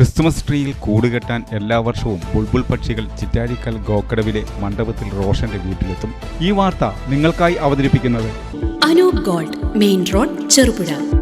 Christmas ട്രീയിൽ കൂടുകെട്ടാൻ എല്ലാ വർഷവും ബുൾബുൾ പക്ഷികൾ ചിറ്റാരിക്കൽ ഗോക്കടവിലെ മണ്ഡപത്തിൽ റോഷന്റെ വീട്ടിലെത്തും. ഈ വാർത്ത നിങ്ങൾക്കായി അവതരിപ്പിക്കുന്നത് Anoop gold main road Cherupuzha.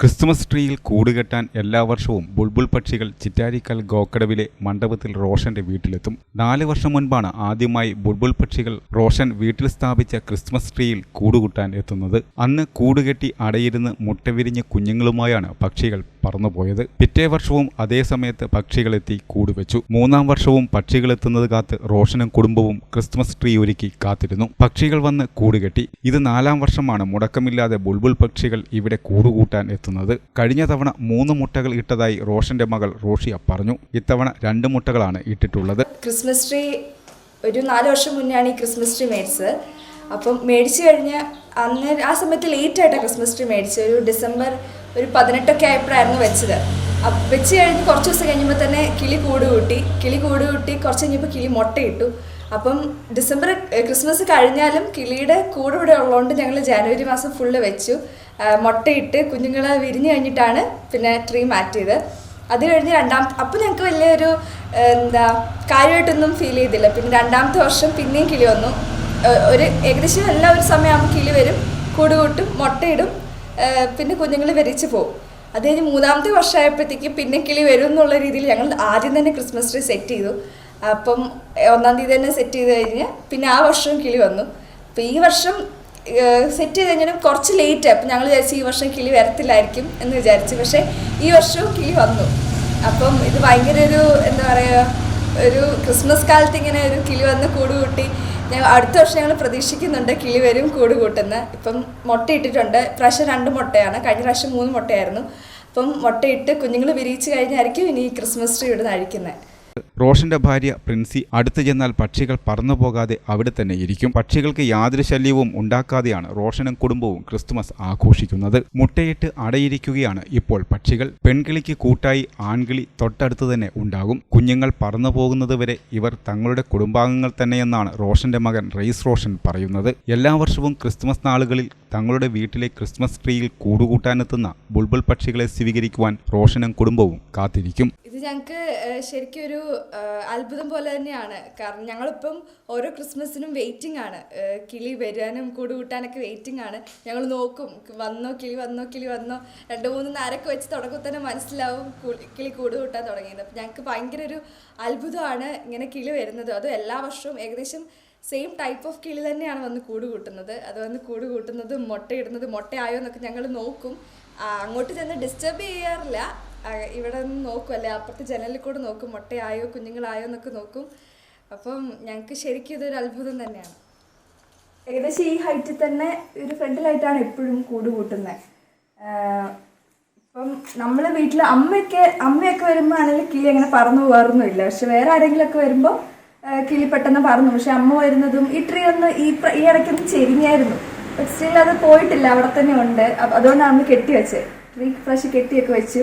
Christmas ട്രീയിൽ കൂടുകെട്ടാൻ എല്ലാ വർഷവും ബുൾബുൾ പക്ഷികൾ ചിറ്റാരിക്കൽ ഗോക്കടവിലെ മണ്ഡപത്തിൽ റോഷന്റെ വീട്ടിലെത്തും. നാല് വർഷം മുൻപാണ് ആദ്യമായി ബുൾബുൾ പക്ഷികൾ റോഷൻ വീട്ടിൽ സ്ഥാപിച്ച ക്രിസ്മസ് ട്രീയിൽ കൂടുകൂട്ടാൻ എത്തുന്നത്. അന്ന് കൂടുകെട്ടി അടയിരുന്ന് മുട്ട വിരിഞ്ഞ കുഞ്ഞുങ്ങളുമായാണ് പക്ഷികൾ പറന്നുപോയത്. പിറ്റേ വർഷവും അതേ സമയത്ത് പക്ഷികളെത്തി കൂടുവെച്ചു. മൂന്നാം വർഷവും പക്ഷികളെത്തുന്നത് കാത്ത് റോഷനും കുടുംബവും ക്രിസ്മസ് ട്രീ ഒരുക്കി കാത്തിരുന്നു. പക്ഷികൾ വന്ന് കൂടുകെട്ടി. ഇത് നാലാം വർഷമാണ് മുടക്കമില്ലാതെ ബുൾബുൾ പക്ഷികൾ ഇവിടെ കൂടുകൂട്ടാൻ എത്തുന്നത്. കഴിഞ്ഞ തവണ മൂന്ന് മുട്ടകൾ ഇട്ടതായി റോഷന്റെ മകൾ റോഷിയ പറഞ്ഞു. ഇത്തവണ രണ്ട് മുട്ടകളാണ് ഇട്ടിട്ടുള്ളത്. ക്രിസ്മസ് ട്രീ ഒരു നാല് വർഷം മുന്നെയാണ് ഈ ക്രിസ്മസ് ട്രീ മേടിച്ചത്. അപ്പം മേടിച്ചു കഴിഞ്ഞ് അന്ന് ആ സമയത്ത് ലേറ്റ് ആയിട്ടാണ് ക്രിസ്മസ് ട്രീ മേടിച്ചത്. ഒരു ഡിസംബർ ഒരു പതിനെട്ടൊക്കെ ആയപ്പോഴായിരുന്നു വെച്ചത്. വെച്ച് കഴിഞ്ഞ് കുറച്ച് ദിവസം കഴിഞ്ഞപ്പോൾ തന്നെ കിളി കൂട് കൂട്ടി. കിളി കൂട് കൂട്ടി കുറച്ച് കഴിഞ്ഞപ്പോൾ കിളി മുട്ടയിട്ടു. അപ്പം ഡിസംബർ ക്രിസ്മസ് കഴിഞ്ഞാലും കിളിയുടെ കൂട് ഇവിടെ ഉള്ളതുകൊണ്ട് ഞങ്ങൾ ജാനുവരി മാസം ഫുള്ള് വെച്ചു. മുട്ടയിട്ട് കുഞ്ഞുങ്ങളെ വിരിഞ്ഞ് കഴിഞ്ഞിട്ടാണ് പിന്നെ ട്രീ മാറ്റിയത് അത് കഴിഞ്ഞ് രണ്ടാം അപ്പം ഞങ്ങൾക്ക് വലിയൊരു എന്താ കാര്യമായിട്ടൊന്നും ഫീൽ ചെയ്തില്ല. പിന്നെ രണ്ടാമത്തെ വർഷം പിന്നെയും കിളി വന്നു. ഒരു ഏകദേശം എല്ലാ ഒരു സമയമാകുമ്പോൾ കിളി വരും. കൂടുകൂട്ടും മുട്ടയിടും പിന്നെ കുഞ്ഞുങ്ങൾ വരിച്ചു പോകും. അത് കഴിഞ്ഞ് മൂന്നാമത്തെ വർഷമായപ്പോഴത്തേക്ക് പിന്നെ കിളി വരും എന്നുള്ള രീതിയിൽ ഞങ്ങൾ ആദ്യം തന്നെ ക്രിസ്മസ് ട്രീ സെറ്റ് ചെയ്തു. അപ്പം ഒന്നാം തീയതി തന്നെ സെറ്റ് ചെയ്ത് കഴിഞ്ഞ് പിന്നെ ആ വർഷവും കിളി വന്നു. അപ്പം ഈ വർഷം സെറ്റ് ചെയ്ത് കഴിഞ്ഞാലും കുറച്ച് ലേറ്റ് അപ്പം ഞങ്ങൾ വിചാരിച്ചു ഈ വർഷം കിളി വരത്തില്ലായിരിക്കും എന്ന് വിചാരിച്ചു. പക്ഷേ ഈ വർഷവും കിളി വന്നു. അപ്പം ഇത് ഭയങ്കര ഒരു എന്താ പറയുക ഒരു ക്രിസ്മസ് കാലത്ത് ഇങ്ങനെ ഒരു കിളി വന്ന് കൂട് ഞങ്ങൾ അടുത്ത വർഷം ഞങ്ങൾ പ്രതീക്ഷിക്കുന്നുണ്ട് കിളി വരും കൂട് കൂട്ടുന്ന. ഇപ്പം മുട്ടയിട്ടിട്ടുണ്ട് പ്രാവശ്യം രണ്ട് മുട്ടയാണ്. കഴിഞ്ഞ പ്രാവശ്യം മൂന്ന് മുട്ടയായിരുന്നു. അപ്പം മുട്ടയിട്ട് കുഞ്ഞുങ്ങൾ വിരിയിച്ച് കഴിഞ്ഞായിരിക്കും ഇനി ക്രിസ്മസ് ട്രീ ഇവിടുന്ന് അഴിക്കുന്നത് റോഷന്റെ ഭാര്യ പ്രിൻസി അടുത്തു ചെന്നാൽ പക്ഷികൾ പറന്നു പോകാതെ അവിടെ തന്നെ ഇരിക്കും. പക്ഷികൾക്ക് യാതൊരു ശല്യവും ഉണ്ടാക്കാതെയാണ് റോഷനും കുടുംബവും ക്രിസ്തുമസ് ആഘോഷിക്കുന്നത്. മുട്ടയിട്ട് അടയിരിക്കുകയാണ് ഇപ്പോൾ പക്ഷികൾ. പെൺകിളിക്ക് കൂട്ടായി ആൺകിളി തൊട്ടടുത്ത് തന്നെ ഉണ്ടാകും. കുഞ്ഞുങ്ങൾ പറന്നു പോകുന്നത് വരെ ഇവർ തങ്ങളുടെ കുടുംബാംഗങ്ങൾ തന്നെയെന്നാണ് റോഷന്റെ മകൻ റെയ്സ് റോഷൻ പറയുന്നത്. എല്ലാ വർഷവും ക്രിസ്തുമസ് നാളുകളിൽ തങ്ങളുടെ വീട്ടിലെ ക്രിസ്മസ് ട്രീയിൽ കൂടുകൂട്ടാനെത്തുന്ന ബുൾബുൾ പക്ഷികളെ സ്വീകരിക്കുവാൻ റോഷനും കുടുംബവും കാത്തിരിക്കും. ഞങ്ങൾക്ക് ശരിക്കും ഒരു അത്ഭുതം പോലെ തന്നെയാണ്. കാരണം ഞങ്ങളിപ്പം ഓരോ ക്രിസ്മസിനും വെയിറ്റിംഗ് ആണ്. കിളി വരാനും കൂട് കൂട്ടാനൊക്കെ വെയിറ്റിംഗ് ആണ്. ഞങ്ങൾ നോക്കും വന്നോ കിളി വന്നോ കിളി വന്നോ രണ്ട് മൂന്ന് നേരൊക്കെ വെച്ച് തുടങ്ങുമ്പോൾ തന്നെ മനസ്സിലാവും കിളി കൂട് കൂട്ടാൻ തുടങ്ങിയത്. അപ്പം ഞങ്ങൾക്ക് ഭയങ്കര ഒരു അത്ഭുതമാണ് ഇങ്ങനെ കിളി വരുന്നത്. അതും എല്ലാ വർഷവും ഏകദേശം സെയിം ടൈപ്പ് ഓഫ് കിളി തന്നെയാണ് വന്ന് കൂട് കൂട്ടുന്നത്. അത് വന്ന് കൂട് കൂട്ടുന്നതും മുട്ടയിടുന്നതും മുട്ടയായോ എന്നൊക്കെ ഞങ്ങൾ നോക്കും അങ്ങോട്ട് ചെന്ന് ഡിസ്റ്റർബ് ചെയ്യാറില്ല. ഇവിടെ നിന്ന് നോക്കും അല്ലെ? അപ്പുറത്തെ ജനലിൽ കൂടെ നോക്കും മുട്ടയായോ കുഞ്ഞുങ്ങളായോ എന്നൊക്കെ നോക്കും. അപ്പം ഞങ്ങൾക്ക് ശരിക്കും ഇതൊരു അത്ഭുതം തന്നെയാണ്. ഏകദേശം ഈ ഹൈറ്റിൽ തന്നെ ഒരു ഫ്രണ്ടിലായിട്ടാണ് എപ്പോഴും കൂട് കൂട്ടുന്നത് ഇപ്പം നമ്മൾ വീട്ടിൽ അമ്മയൊക്കെ അമ്മയൊക്കെ വരുമ്പോൾ ആണെങ്കിൽ കിളി അങ്ങനെ പറന്നു പോകാറൊന്നുമില്ല. പക്ഷെ വേറെ ആരെങ്കിലുമൊക്കെ വരുമ്പോൾ കിളി പെട്ടെന്ന് പറന്നു. പക്ഷെ അമ്മ വരുന്നതും ഈ ട്രീ ഒന്ന് ഈ ഈ ഇടയ്ക്കൊന്ന് ചെരിഞ്ഞായിരുന്നു. ബട്ട് സ്റ്റിൽ അത് പോയിട്ടില്ല. അവിടെ തന്നെ ഉണ്ട്. അതുകൊണ്ടാണ് കെട്ടി വെച്ചത് ട്രീ ഫ്രഷ് കെട്ടിയൊക്കെ വെച്ചു.